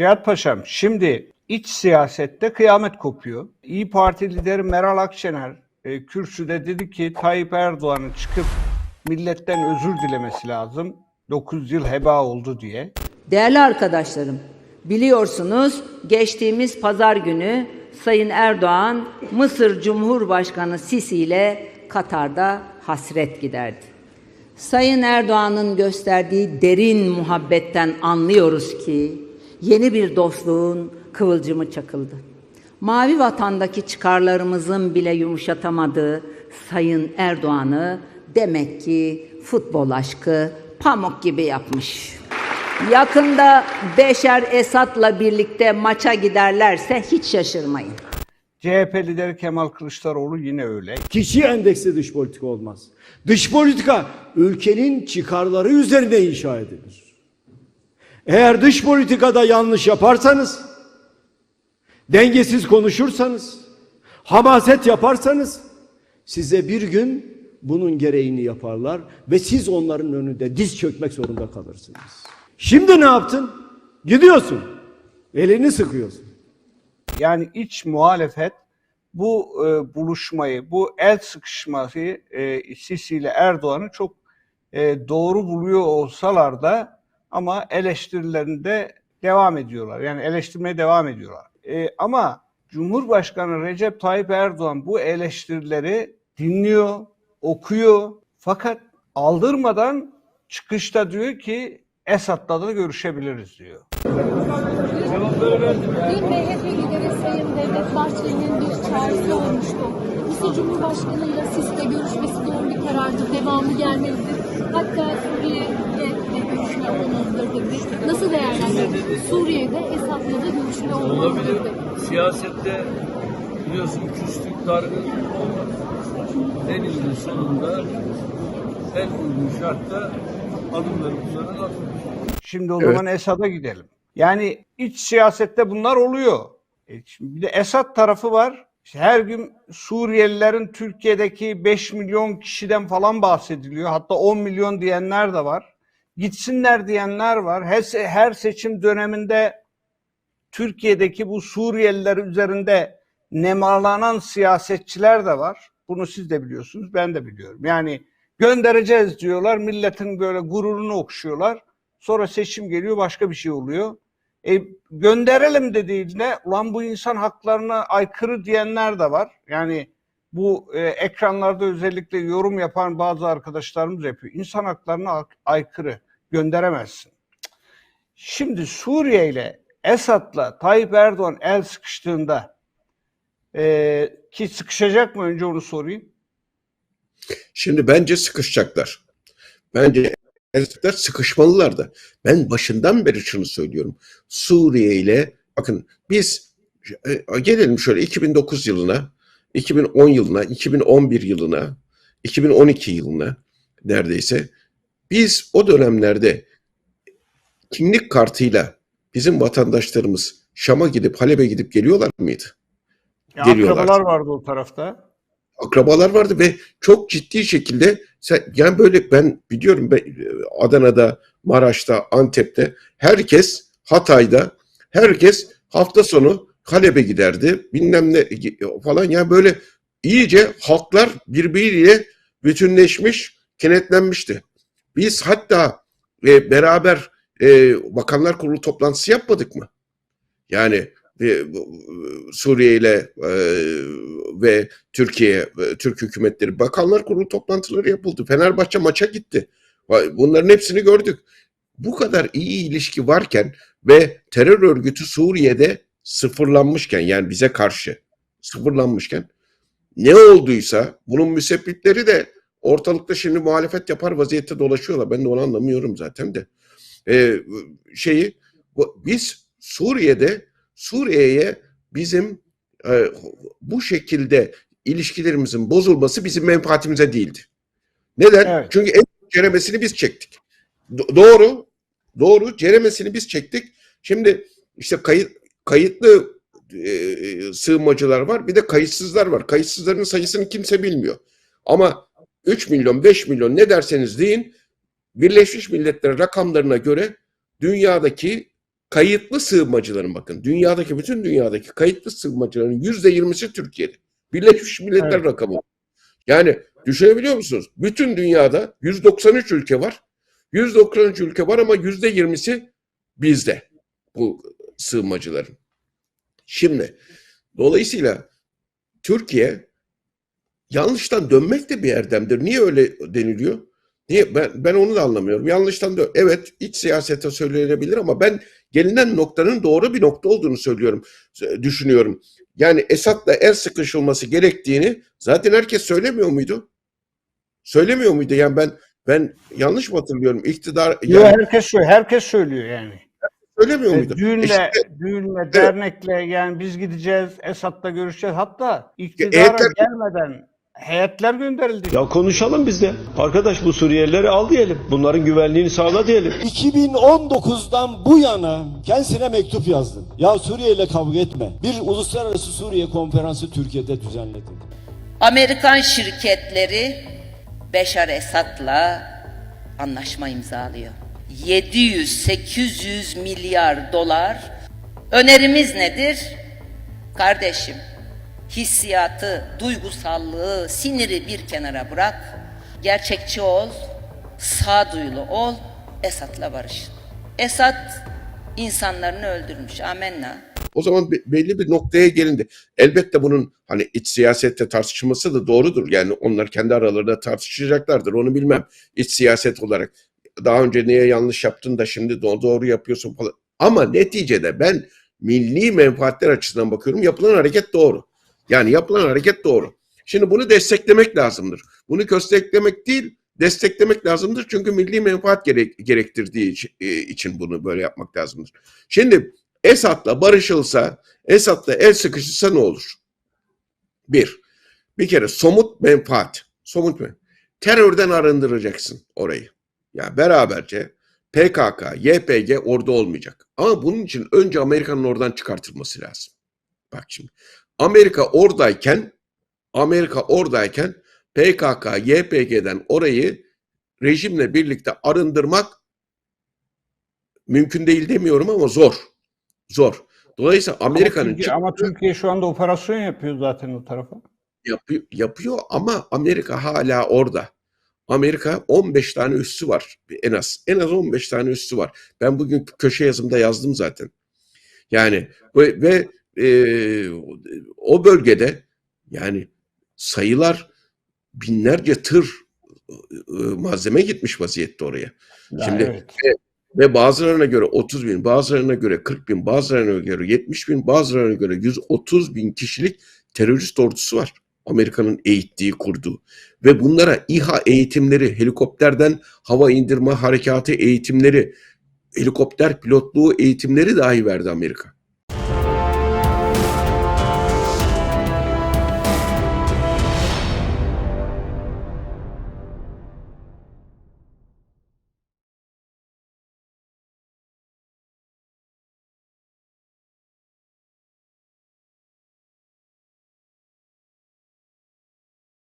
Cihat Paşam şimdi iç siyasette kıyamet kopuyor. İyi Parti lideri Meral Akşener e, kürsüde dedi ki Tayyip Erdoğan'ın çıkıp milletten özür dilemesi lazım. 9 yıl heba oldu diye. Değerli arkadaşlarım, biliyorsunuz geçtiğimiz pazar günü Sayın Erdoğan Mısır Cumhurbaşkanı Sisi ile Katar'da hasret giderdi. Sayın Erdoğan'ın gösterdiği derin muhabbetten anlıyoruz ki yeni bir dostluğun kıvılcımı çakıldı. Mavi vatandaki çıkarlarımızın bile yumuşatamadığı Sayın Erdoğan'ı demek ki futbol aşkı pamuk gibi yapmış. Yakında Beşer Esad'la birlikte maça giderlerse hiç şaşırmayın. CHP lideri Kemal Kılıçdaroğlu yine öyle. Kişi endeksli dış politika olmaz. Dış politika ülkenin çıkarları üzerine inşa edilir. Eğer dış politikada yanlış yaparsanız, dengesiz konuşursanız, hamaset yaparsanız size bir gün bunun gereğini yaparlar ve siz onların önünde diz çökmek zorunda kalırsınız. Şimdi ne yaptın? Gidiyorsun. Elini sıkıyorsun. Yani iç muhalefet bu e, buluşmayı, bu el sıkışmayı e, Sisi ile Erdoğan'ı çok e, doğru buluyor olsalar da ama eleştirilerinde devam ediyorlar. Yani eleştirmeye devam ediyorlar. E, ama Cumhurbaşkanı Recep Tayyip Erdoğan bu eleştirileri dinliyor, okuyor fakat aldırmadan çıkışta diyor ki Esad'la da görüşebiliriz diyor. Dün MHP lideri Sayın Devlet Bahçeli'nin bir çağrısı olmuştu. Mısır Cumhurbaşkanı ile Sis'le görüşmesi doğru bir karardır, devamı gelmelidir. Hatta Suriye'de olmalıdır dedi. Nasıl değerlendiriyorsunuz? Suriye'de Esad'la da görüşme Olabilir. Siyasette biliyorsun küslük dargın denildi sonunda en uygun şartta adımlarımızdan atılır. Şimdi o zaman Esad'a gidelim. Yani iç siyasette bunlar oluyor. E şimdi bir de Esad tarafı var. İşte her gün Suriyelilerin Türkiye'deki 5 milyon kişiden falan bahsediliyor. Hatta 10 milyon diyenler de var. Gitsinler diyenler var. Her, her seçim döneminde Türkiye'deki bu Suriyeliler üzerinde nemalanan siyasetçiler de var. Bunu siz de biliyorsunuz, ben de biliyorum. Yani göndereceğiz diyorlar, milletin böyle gururunu okşuyorlar. Sonra seçim geliyor, başka bir şey oluyor. E, gönderelim dediğinde, ulan bu insan haklarına aykırı diyenler de var. Yani bu e, ekranlarda özellikle yorum yapan bazı arkadaşlarımız yapıyor. İnsan haklarına ak- aykırı, gönderemezsin. Şimdi Suriye ile Esad'la Tayyip Erdoğan el sıkıştığında e, ki sıkışacak mı önce onu sorayım. Şimdi bence sıkışacaklar. Bence erkekler sıkışmalılar da. Ben başından beri şunu söylüyorum. Suriye ile bakın biz e, gelelim şöyle 2009 yılına, 2010 yılına, 2011 yılına, 2012 yılına neredeyse biz o dönemlerde kimlik kartıyla bizim vatandaşlarımız Şam'a gidip Halep'e gidip geliyorlar mıydı? Ya Geliyorlar. akrabalar vardı o tarafta. akrabalar vardı ve çok ciddi şekilde sen, yani böyle ben biliyorum ben, Adana'da, Maraş'ta, Antep'te herkes Hatay'da herkes hafta sonu Halep'e giderdi bilmem ne falan yani böyle iyice halklar birbiriyle bütünleşmiş kenetlenmişti. Biz hatta e, beraber e, Bakanlar Kurulu toplantısı yapmadık mı? Yani e, bu- Suriye ile e, ve Türkiye, e, Türk hükümetleri bakanlar kurulu toplantıları yapıldı. Fenerbahçe maça gitti. Bunların hepsini gördük. Bu kadar iyi ilişki varken ve terör örgütü Suriye'de sıfırlanmışken yani bize karşı sıfırlanmışken ne olduysa bunun müsebbipleri de ortalıkta şimdi muhalefet yapar vaziyette dolaşıyorlar. Ben de onu anlamıyorum zaten de. Ee, şeyi biz Suriye'de Suriye'ye bizim e, bu şekilde ilişkilerimizin bozulması bizim menfaatimize değildi. Neden? Evet. Çünkü en ceremesini biz çektik. Do- doğru. Doğru. Ceremesini biz çektik. Şimdi işte kayıt kayıtlı e, sığınmacılar var. Bir de kayıtsızlar var. Kayıtsızların sayısını kimse bilmiyor. Ama 3 milyon, 5 milyon ne derseniz deyin Birleşmiş Milletler rakamlarına göre dünyadaki kayıtlı sığınmacıların bakın dünyadaki bütün dünyadaki kayıtlı sığınmacıların yüzde yirmisi Türkiye'de. Birleşmiş Milletler Evet. rakamı. Yani düşünebiliyor musunuz? Bütün dünyada 193 ülke var. 193 ülke var ama yüzde yirmisi bizde bu sığınmacıların. Şimdi dolayısıyla Türkiye yanlıştan dönmek de bir erdemdir. Niye öyle deniliyor? Niye? Ben, ben onu da anlamıyorum. Yanlıştan dön. Evet iç siyasete söylenebilir ama ben gelinen noktanın doğru bir nokta olduğunu söylüyorum, düşünüyorum. Yani Esad'la el sıkışılması gerektiğini zaten herkes söylemiyor muydu? Söylemiyor muydu? Yani ben ben yanlış mı hatırlıyorum? İktidar Yo, yani herkes söylüyor, herkes söylüyor yani. Söylemiyor E, muydu? düğünle, İşte düğünle, dernekle yani biz gideceğiz, Esad'la görüşeceğiz. Hatta iktidara heyetler- gelmeden heyetler gönderildi. Ya konuşalım biz de. Arkadaş bu Suriyelileri al diyelim. Bunların güvenliğini sağla diyelim. 2019'dan bu yana kendisine mektup yazdım. Ya Suriye ile kavga etme. Bir uluslararası Suriye konferansı Türkiye'de düzenledim. Amerikan şirketleri Beşar Esad'la anlaşma imzalıyor. 700-800 milyar dolar. Önerimiz nedir? Kardeşim, hissiyatı, duygusallığı, siniri bir kenara bırak. Gerçekçi ol, sağduyulu ol, Esad'la barış. Esad insanlarını öldürmüş. Amenna. O zaman be- belli bir noktaya gelindi. Elbette bunun hani iç siyasette tartışılması da doğrudur. Yani onlar kendi aralarında tartışacaklardır. Onu bilmem. İç siyaset olarak. Daha önce niye yanlış yaptın da şimdi do- doğru yapıyorsun falan. Ama neticede ben milli menfaatler açısından bakıyorum. Yapılan hareket doğru. Yani yapılan hareket doğru. Şimdi bunu desteklemek lazımdır. Bunu kösteklemek değil, desteklemek lazımdır. Çünkü milli menfaat gerek, gerektirdiği e, için bunu böyle yapmak lazımdır. Şimdi Esad'la barışılsa, Esad'la el sıkışırsa ne olur? Bir, bir kere somut menfaat. Somut menfaat. Terörden arındıracaksın orayı. Ya beraberce PKK, YPG orada olmayacak. Ama bunun için önce Amerika'nın oradan çıkartılması lazım. Bak şimdi. Amerika oradayken Amerika oradayken PKK, YPG'den orayı rejimle birlikte arındırmak mümkün değil demiyorum ama zor. Zor. Dolayısıyla Amerika'nın ama Türkiye, ama Türkiye şu anda operasyon yapıyor zaten o tarafa. yapıyor, yapıyor ama Amerika hala orada. Amerika 15 tane üssü var en az. En az 15 tane üssü var. Ben bugün köşe yazımda yazdım zaten. Yani ve, ve e, o bölgede yani sayılar binlerce tır e, malzeme gitmiş vaziyette oraya. Ya Şimdi evet. ve bazılarına göre 30 bin, bazılarına göre 40 bin, bazılarına göre 70 bin, bazılarına göre 130 bin kişilik terörist ordusu var. Amerika'nın eğittiği, kurduğu. Ve bunlara İHA eğitimleri, helikopterden hava indirme harekatı eğitimleri, helikopter pilotluğu eğitimleri dahi verdi Amerika.